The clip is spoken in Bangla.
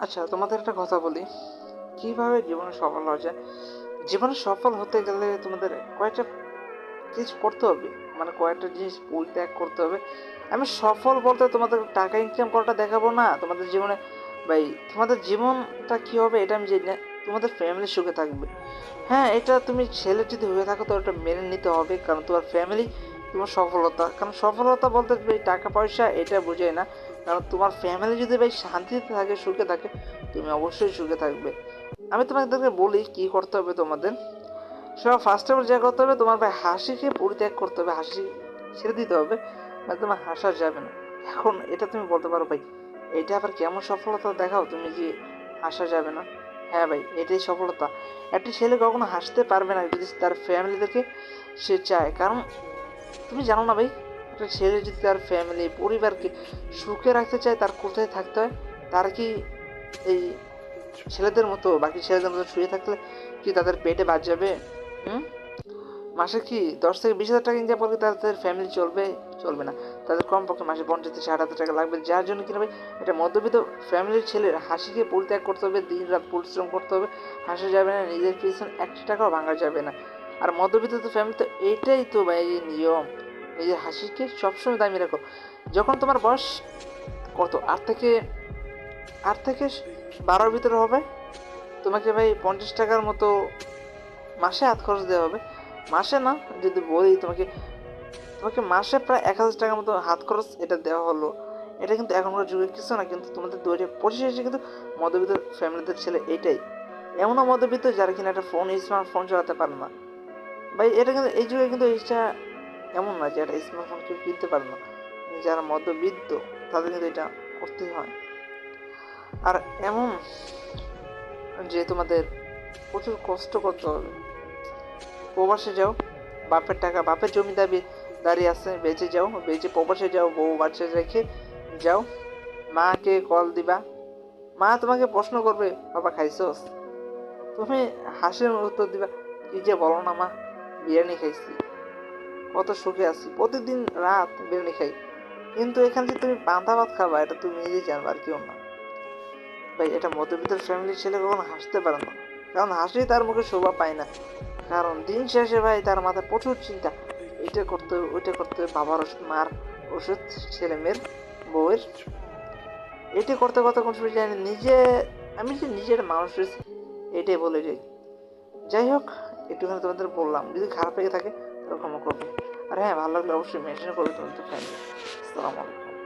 আচ্ছা তোমাদের একটা কথা বলি। কীভাবে জীবনে সফল হওয়া যায়? জীবনে সফল হতে গেলে তোমাদের কয়েকটা জিনিস করতে হবে। মানে কয়েকটা জিনিস পরিত্যাগ করতে হবে। আমি সফল বলতে তোমাদের টাকা ইনকাম করাটা দেখাবো না। তোমাদের জীবনে, ভাই, তোমাদের জীবনটা কী হবে এটা আমি জানি না। তোমাদের ফ্যামিলি সুখে থাকবে। হ্যাঁ এটা তুমি ছেলে যদি হয়ে থাকো তো ওটা মেনে নিতে হবে। কারণ তোমার ফ্যামিলি তোমার সফলতা। কারণ সফলতা বলতে টাকা পয়সা এটা বোঝায় না। কারণ তোমার ফ্যামিলি যদি ভাই শান্তিতে থাকে, সুখে থাকে, তুমি অবশ্যই সুখে থাকবে। আমি তোমাদেরকে বলি কি করতে হবে তোমাদের? সব ফার্স্ট অফ যা করতে হবে, তোমার ভাই হাসিকে পরিত্যাগ করতে হবে, হাসি ছেড়ে দিতে হবে মানে তোমার হাসা যাবে না। এখন এটা তুমি বলতে পারো ভাই, এটা আবার কেমন সফলতা দেখাও তুমি যে হাসা যাবে না? হ্যাঁ ভাই, এটাই সফলতা। একটি ছেলে কখনো হাসতে পারবে না যদি তার ফ্যামিলিদেরকে সে চায়। কারণ, তুমি জানো না ভাই একটা ছেলে যদি তার ফ্যামিলি পরিবারকে সুখে রাখতে চায়, তার কোথায় থাকতে হয়? তার কি এই ছেলেদের মতো, বাকি ছেলেদের মতো শুয়ে থাকলে কি তাদের পেটে বাদ যাবে? হুম? মাসে কি দশ থেকে বিশ হাজার টাকা ইনকাম করলে তাদের ফ্যামিলি চলবে? চলবে না। তাদের কমপক্ষে মাসে পঞ্চাশ থেকে ষাট হাজার টাকা লাগবে। যার জন্য কিনা ভাই এটা মধ্যবিত্ত ফ্যামিলির ছেলের হাসিকে পরিত্যাগ করতে হবে, দিন রাত পরিশ্রম করতে হবে, হাসি যাবে না, নিজের পিছন একটি টাকাও ভাঙা যাবে না। আর মধ্যবিত্ত ফ্যামিলি তো এইটাই তো ভাই নিয়ম। নিজের হাসিকে সবসময় দামি রাখো যখন তোমার বয়স কত? আট থেকে আট থেকে বারোর ভিতরে হবে। তোমাকে ভাই পঞ্চাশ টাকার মতো মাসে হাত খরচ দেওয়া হবে। মাসে না, যদি বলি তোমাকে তোমাকে মাসে প্রায় এক হাজার টাকার মতো হাত খরচ এটা দেওয়া হলো। এটা কিন্তু এখনকার যুগে কিছু না, কিন্তু তোমাদের দু হাজার পঁচিশে এসে কিন্তু মধ্যবিত্ত ফ্যামিলিদের ছেলে এইটাই এমনও মধ্যবিত্ত যারা কিনা একটা ফোন স্মার্টফোন চালাতে পারে না। ভাই, এটা কিন্তু এই যুগে কিন্তু এইটা এমন না যে একটা স্মার্টফোন কেউ কিনতে পারে না। যারা মধ্যবিত্ত, তাদের কিন্তু এটা করতেই হয়। আর এমন যে তোমাদের প্রচুর কষ্ট করতে হবে। প্রবাসে যাও, বাপের টাকা, বাপের জমি দাবি, দাঁড়িয়ে আছে, বেঁচে যাও, বেঁচে প্রবাসে যাও, বউ বাচ্চা রেখে যাও। মাকে কল দিবা। মা তোমাকে প্রশ্ন করবে, বাবা, খাইছোস? তুমি হাসির উত্তর দিবা, কি যে বলো না মা, বিরিয়ানি খাইছি। কত সুখে আছি। প্রতিদিন রাত বিরিয়ানি খাই। কিন্তু এখান থেকে তুমি পান্তা ভাত খাবা, এটা তুমি নিজেই জানবা আর কেউ না। ভাই, এটা মধ্যবিত্ত ফ্যামিলির ছেলে কখনো হাসতে পারে না। কারণ হাসি তার মুখে শোভা পায় না। কারণ দিন শেষে ভাই তার মাথায় প্রচুর চিন্তা। এটা করতে হবে, ওইটা করতে হবে। বাবার ওষুধ মার ওষুধ, ছেলে মেয়ের বউয়ের। এটি করতে করতে কোন সময় জানি নিজে, আমি যে নিজের মানুষ এটাই বলে যাই। যাই হোক, একটুখানি তোমাদের বললাম, যদি খারাপ লেগে থাকে ক্ষমা করবে আর হ্যাঁ ভালো লাগলে অবশ্যই মেনশন করবে তোমাদের ফ্যামিলি আসসালামু আলাইকুম।